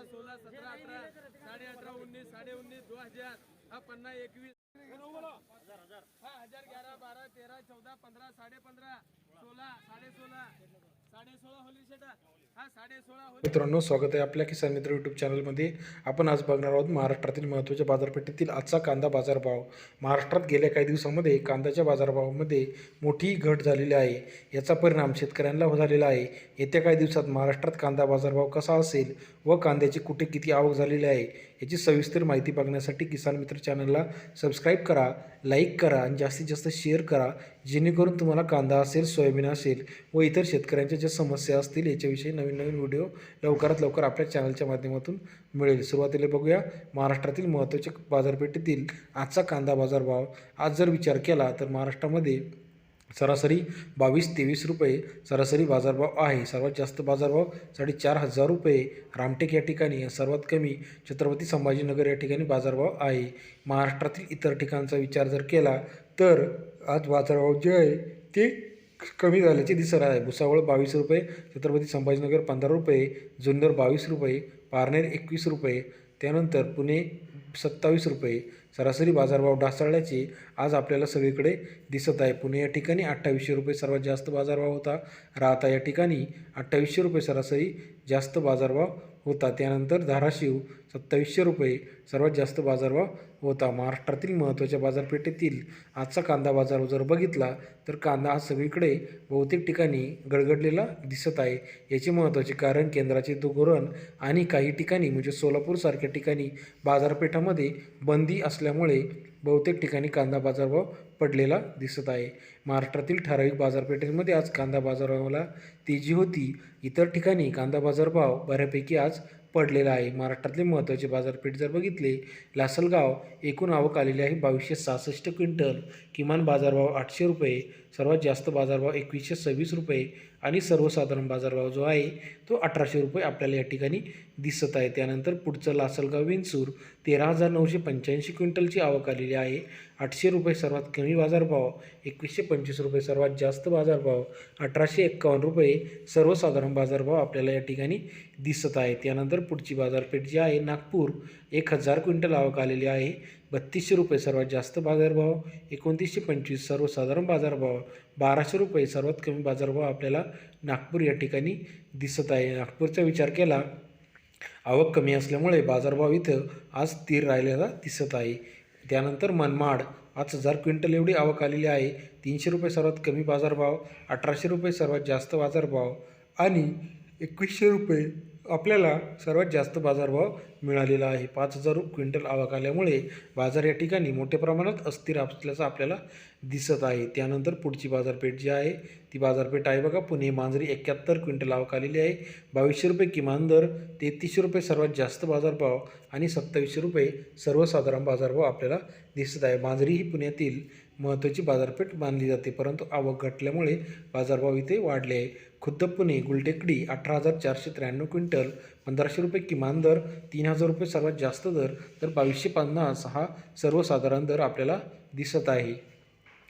पंधरा सोळा सतरा अठरा साडे अठरा उन्नीस साडे उन्नीस दो हजार. हा पन्ना एकवीस. हा हजार ग्यारा बारा तेरा चौदा पंधरा साडे पंधरा सोळा साडे सोळा साडे सोळा होली शेटा. मित्रांनो स्वागत आहे आपल्या किसान मित्र यूट्यूब चॅनलमध्ये आपण आज बघणार आहोत महाराष्ट्रातील महत्त्वाच्या बाजारपेठेतील आजचा कांदा बाजारभाव. महाराष्ट्रात गेल्या काही दिवसामध्ये कांद्याच्या बाजारभावामध्ये मोठी घट झालेली आहे. याचा परिणाम शेतकऱ्यांना झालेला आहे. येत्या काही दिवसात महाराष्ट्रात कांदा बाजारभाव कसा असेल व कांद्याची कुठे किती आवक झालेली आहे याची सविस्तर माहिती बघण्यासाठी किसान मित्र चॅनलला सबस्क्राईब करा लाईक करा आणि जास्तीत जास्त शेअर करा. जेणेकरून तुम्हाला कांदा असेल सोयाबीन असेल व इतर शेतकऱ्यांच्या ज्या समस्या असतील याच्याविषयी नवीन नवीन नवीन व्हिडिओ लवकरात लवकर आपल्या चॅनलच्या माध्यमातून मिळेल. सुरुवातीला बघूया महाराष्ट्रातील महत्त्वाच्या बाजारपेठेतील आजचा कांदा बाजारभाव आज जर विचार केला तर महाराष्ट्रामध्ये सरासरी बावीस तेवीस रुपये सरासरी बाजारभाव आहे. सर्वात जास्त बाजारभाव साडेचार हजार रुपये. रामटेक या ठिकाणी सर्वात कमी छत्रपती संभाजीनगर या ठिकाणी बाजारभाव आहे. महाराष्ट्रातील इतर ठिकाणचा विचार जर केला तर आज बाजारभाव जे आहे ते कमी झाल्याचे दिसत आहे. भुसावळ बावीस रुपये छत्रपती संभाजीनगर पंधरा रुपये जुन्नर बावीस रुपये पारनेर एकवीस रुपये त्यानंतर पुणे सत्तावीस रुपये. सरासरी बाजारभाव ढासळल्याचे आज आपल्याला सगळीकडे दिसत आहे. पुणे या ठिकाणी अठ्ठावीसशे रुपये सर्वात जास्त बाजारभाव होता. राहता या ठिकाणी अठ्ठावीसशे रुपये सरासरी जास्त बाजारभाव होता. त्यानंतर धाराशिव सत्तावीसशे रुपये सर्वात जास्त बाजारभाव होता. महाराष्ट्रातील महत्त्वाच्या बाजारपेठेतील आजचा कांदा बाजार जर बघितला तर कांदा हा सगळीकडे बहुतेक ठिकाणी गडगडलेला दिसत आहे. याचे महत्त्वाचे कारण केंद्राचे धोरण आणि काही ठिकाणी म्हणजे सोलापूरसारख्या ठिकाणी बाजारपेठामध्ये बंदी असल्यामुळे बहुतेक ठिकाणी कांदा बाजारभाव पडलेला दिसत आहे. महाराष्ट्रातील ठराविक बाजारपेठेमध्ये आज कांदा बाजारभावाला तेजी होती. इतर ठिकाणी कांदा बाजारभाव बऱ्यापैकी आज पडलेला आहे. महाराष्ट्रातले महत्त्वाचे बाजारपेठ जर बघितले लासलगाव एकूण आवक आलेली आहे बावीसशे सहासष्ट क्विंटल. किमान बाजारभाव आठशे रुपये सर्वात जास्त बाजारभाव एकवीसशे सव्वीस रुपये. आणि सर्वसाधारण बाजारभाव जो आहे तो अठराशे रुपये आपल्याला या ठिकाणी दिसत आहे. त्यानंतर पुढचं लासलगाव विंचूर तेरा हजार नऊशे पंच्याऐंशी क्विंटलची आवक आलेली आहे. आठशे रुपये सर्वात कमी बाजारभाव एकवीसशे पंचवीस रुपये सर्वात जास्त बाजारभाव अठराशे एक्कावन्न रुपये सर्वसाधारण बाजारभाव आपल्याला या ठिकाणी दिसत आहे. त्यानंतर पुढची बाजारपेठ जी आहे नागपूर एक हजार क्विंटल आवक आलेली आहे. बत्तीसशे रुपये सर्वात जास्त बाजारभाव एकोणतीसशे पंचवीस सर्वसाधारण बाजारभाव बाराशे रुपये सर्वात कमी बाजारभाव आपल्याला नागपूर या ठिकाणी दिसत आहे. नागपूरचा विचार केला आवक कमी असल्यामुळे बाजारभाव इथं आज स्थिर राहिलेला दिसत आहे. त्यानंतर मनमाड पाच हजार क्विंटल एवढी आवक आलेली आहे. तीनशे रुपये सर्वात कमी बाजारभाव अठराशे रुपये सर्वात जास्त बाजारभाव आणि एकवीसशे रुपये आपल्याला सर्वात जास्त बाजारभाव मिळालेला आहे. पाच हजार क्विंटल आवक आल्यामुळे बाजार या ठिकाणी मोठ्या प्रमाणात अस्थिर असल्याचं आपल्याला दिसत आहे. त्यानंतर पुढची बाजारपेठ जी आहे ती बाजारपेठ आहे बघा. पुणे मांजरी एक्क्याहत्तर क्विंटल आवक आलेली आहे. बावीसशे रुपये किमान दर तेहतीसशे रुपये सर्वात जास्त बाजारभाव आणि सत्तावीसशे रुपये सर्वसाधारण बाजारभाव आपल्याला दिसत आहे. मांजरी ही पुण्यातील महत्त्वाची बाजारपेठ मानली जाते परंतु आवक घटल्यामुळे बाजारभाव इथे वाढले आहे. खुद्द पुणे गुलटेकडी अठरा हजार चारशे त्र्याण्णव क्विंटल पंधराशे रुपये किमान दर तीन हजार रुपये सर्वात जास्त दर तर बावीसशे पन्नास हा सर्वसाधारण दर आपल्याला दिसत आहे.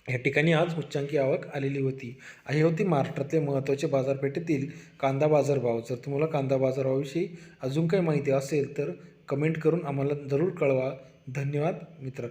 या ठिकाणी आज उच्चांकी आवक आलेली होती. आहे होती महाराष्ट्रातले महत्त्वाचे बाजारपेठेतील कांदा बाजारभाव. जर तुम्हाला कांदा बाजारभावाविषयी अजून काही माहिती असेल तर कमेंट करून आम्हाला जरूर कळवा. धन्यवाद मित्र.